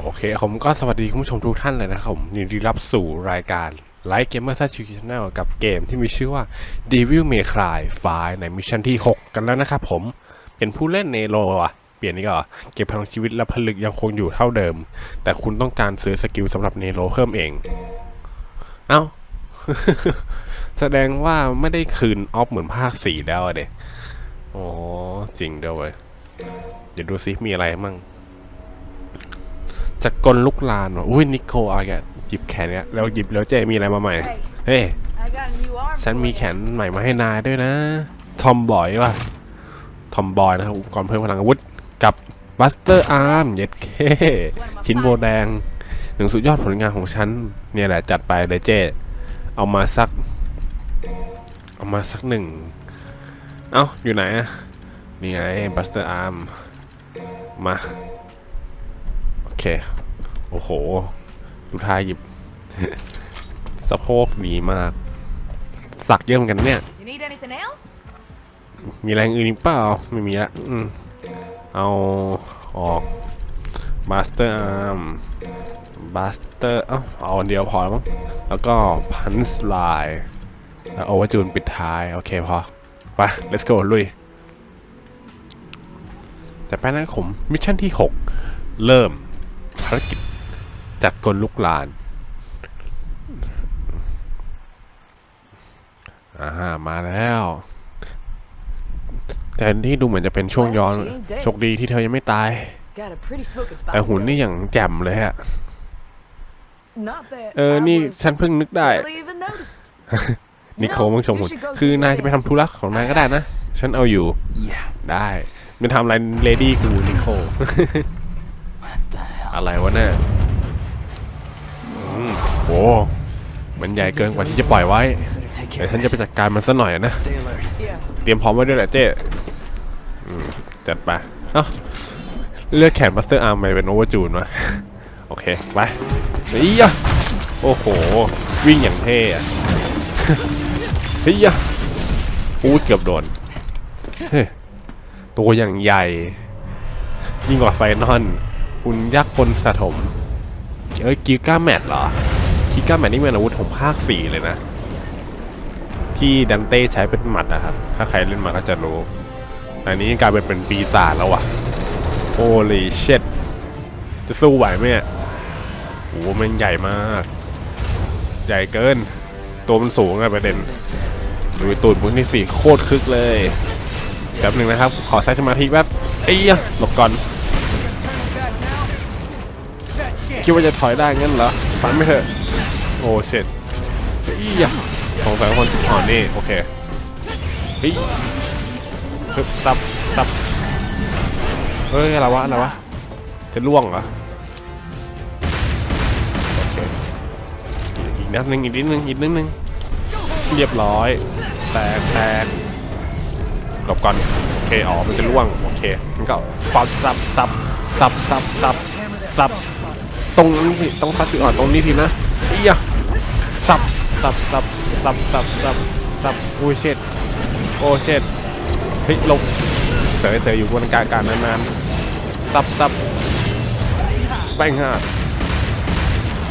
โอเคผมก็สวัสดีคุณผู้ชมทุกท่านเลยนะครับผมยินดีรับสู่รายการ Like Gamer s a c h u c h a n n e l กับเกมที่มีชื่อว่า Devil May Cry 5ในมิชชั่นที่ 6 กันแล้วนะครับผมเป็นผู้เล่นเนโรอะเปลี่ยนนี่ก็เก็บพลังชีวิตและผลึกยังคงอยู่เท่าเดิม แต่คุณต้องการซื้อสกิลสำหรับเนโรเพิ่มเอง เอ้า แสดงว่าไม่ได้คืนออฟเหมือนภาคสี่แล้วเด็อ๋อจริงเดี๋ยวยเดี๋ยวดูซิมีอะไรมั่ง จากกลลุกลานว่ะอุ้ยนิโคเอาแกหยิบแขนเนี้ยแล้วหยิบแล้วเจมีอะไรมาใหม่ เฮ้ย I got a new arm. ฉันมีแขนใหม่มาให้นายด้วยนะ ทอมบอยว่ะ ทอมบอยนะครับอุปกรณ์เพิ่มพลังอาวุธ กับบัสเตอร์อาร์มเย็ดเคชิ้นโบแดง หนึ่งสุดยอดผลงานของฉัน เนี่ยแหละจัดไปเลยเจ เอามาสัก เอามาสักหนึ่ง เอ้า อยู่ไหนอะนี่ไงบัสเตอร์อาร์มมาโอ เค โอ้โห ดูท่าหยิบ สะโพกดีมาก สักเยอะเหมือนกันเนี่ย You need anything else? มีแรงอื่นอีกเปล่า ไม่มีละอืมเอาออกบ a สเตอร์อาร์มบ a สเตอร์ เอ้า เอาอันเดียวพอแล้วมั้ง แล้วก็พันส์ไลน์แล้วโอเวอร์จูนปิดท้าย โอเคพอ ไป let's go ลุย แต่แป๊บนะผมมิชชั่นที่ 6 เริ่มภารกิจจัดกลลุกลานอ่ามาแล้วแต่ที่ดูเหมือนจะเป็นช่วงย้อนโชคดีที่เธอยังไม่ตาย แต่หุ่นนี่อย่างแจ่มเลยอะเออ นี่ฉันเพิ่งนึกได้ นิโคลมึงชมหุ่น คือนายจะไปทำธุระของนายก็ได้นะ ฉันเอาอยู่ ได้ ไม่ทำอะไรเลดี้กูนิโคล อะไรวะเนี่ยอืมโอ้มันใหญ่เกินกว่าที่จะปล่อยไว้เดี๋ยวฉันจะไปจัดการมันซะหน่อยนะ เตรียมพร้อมไว้ด้วยแหละเจ๊จัดไป เอ้า เลือกแขนบัสเตอร์อาร์มไปเป็นโอเวอร์จูนวะ โอเค ไปนี่ยะโอ้โห วิ่งอย่างเท่อะเฮ้ยอู้เกือบโดน ตัวอย่างใหญ่ ยิ่งกว่าไฟนอล หุ่นยักษ์คนสะถม เอ้ยกิก้าแมทเหรอกิก้าแมทนี่เป็นอาวุธของภาคสี่เลยนะ ที่ดันเต้ใช้เป็นหมัดนะครับ ถ้าใครเล่นมาก็จะรู้แต่อันนี้กลายเป็นเป็นปีศาจแล้วอะโอ้ลีเช็ดจะสู้ไหวไหมโอ้โหมันใหญ่มาก ใหญ่เกิน ตัวมันสูงอะประเด็นดูตูดมึงนี่สิโคตรคึกเลยแป๊บหนึ่งนะครับ ขอใช้สมาธิแป๊บไอ้ยะหลบก่อน คิดว่าจะถอยได้งั้นเหรอฟันไม่เถอะ โอ้เช็ดไอ้ยะสงสัยคนอ่อนนี่ โอเคเฮ้ยฮึบซับซับเฮ้ย อะไรวะ อะไรวะ จะล่วงเหรอ โอเค อีกนัดหนึ่งอีกนิดนึงอีกนิดนึง เรียบร้อย แตกแตกหลบก่อน โอเค อ๋อ มันจะล่วง โอเค มันก็ฟับซับซับซับซับซับซับ ตรงนี้สิต้องทัดจุดอ่อนตรงนี้ทีนะเอียซับสับสับสับสับสับสับโอ้ยเช็ดโอ้เช็ดเฮ้ยลงเสยเสยอยู่บนกลางการนานๆสับสับสไปงห้า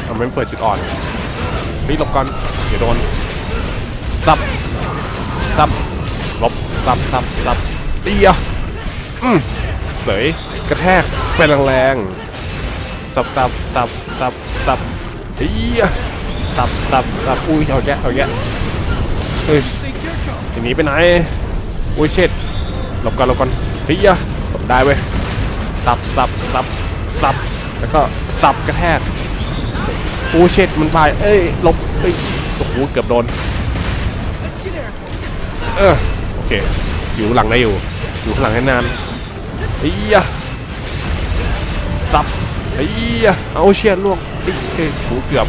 เอาไม่เปิดจุดอ่อนเฮ้ยหลบก่อนเดี๋ยวโดนสับสับหลบสับสับสับเดียอืมเสยกระแทกไปแรงๆ สับสับสับสับสับเฮียตับตับตับอุ้ยเอาแยะเอาแยะเฮ้ยทีนี้ไปไหนอุ้ยเช็ดหลบก่อนหลบก่อนเฮียหลบได้เว้ยสับสับสับสับแล้วก็สับกระแทกอุ้ยเช็ดมันไปเอ้ยหลบเอ้ยโอ้โหเกือบโดนเออโอเคอยู่หลังได้อยู่อยู่ข้างหลังให้นานเฮียสับ เฮียเอาเชียดล่วงเฮ้ยเฮ้ยโอ้โหเกือบ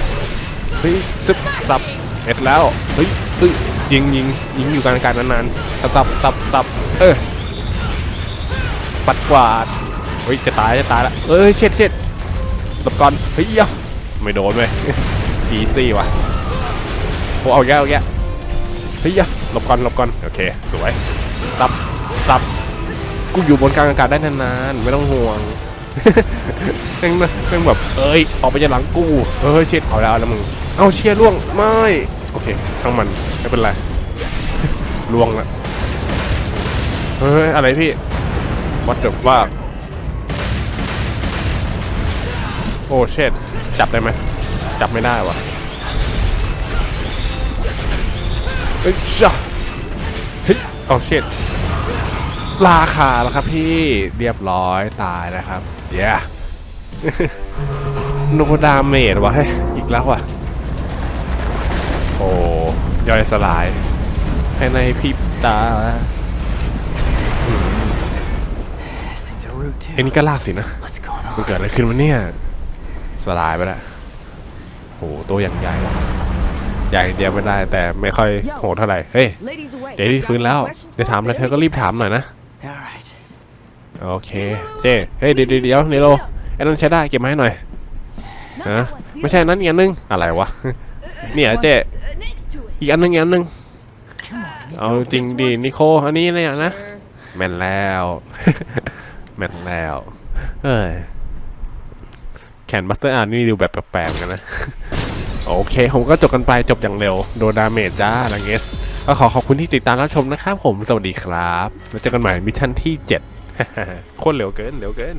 เฮ้ยซึบสับเอ็ดแล้วเฮ้ยตึ้งยิงยิงยิงอยู่กลางอากาศนานๆสับสับสับสับเออปัดกวาดเฮ้ยจะตายจะตายละเอ้ยเช็ดเช็ดหลบก่อนเฮ้ยยะไม่โดนเว้ยอีซี่ว่ะโอ้เอาแย่เอาแย่เฮ้ยยะหลบก่อนหลบก่อนโอเคสวยสับสับกูอยู่บนกลางอากาศได้นานๆไม่ต้องห่วง แม่งแม่งแบบเอ้ยออกไปจากหลังกูเอ้ยเชียเอาแล้วแล้วมึงเอาเชียล่วงไม่โอเคช่างมันไม่เป็นไรล่วงละเฮ้ยอะไรพี่ what the fuck โอ้เช็ดจับได้ไหมจับไม่ได้วะเฮ้ยจ้ะเฮ้ยเอาเช็ด ราคาแล้วครับพี่เรียบร้อยตายนะครับเย้โนดาเมจวะเฮ้ยอีกแล้วว่ะโอ้ย่อยสลายภายในพริบตา This thing's a root ไอ้ too. นี่ก็ลากสินะ What's going มัน on? เกิดอะไรขึ้นวะเนี่ยสลายไปแล้วโหตัวอย่างใหญ่ว่ะใหญ่เดียวไม่ได้แต่ไม่ค่อยโหดเท่าไหร่เฮ้ย Ladies away. เดี๋ยวที่ฟื้นแล้วจะถามอะไรเธอก็รีบถามหน่อยนะ All right. โอเค เจ้เฮ้ยเดี๋ยวเดี๋ยวเดี๋ยวเนโรไอ้นั่นใช้ได้เก็บมาให้หน่อย Not ฮะ that one. ไม่ใช่นั้นอีกอันนึงอะไรวะเนี่ยเจ้ Uh, next to it. อีกอันนึงอีกอันนึง Come on. เอาจริงดินิโคอันนี้เนี่ยนะ Sure. แม่นแล้วแม่นแล้วเอ้ยแขนบัสเตอร์อาร์นี่ดูแบบแปลกๆเหมือนกันนะโอเค ผมก็จบกันไปจบอย่างเร็ว โดนดาเมจจ้าลังเอสก็ขอขอบคุณที่ติดตามรับชมนะครับผม สวัสดีครับ แล้วเจอกันใหม่มิชชั่นที่ 7 โคตรเร็วเกินเร็วเกิน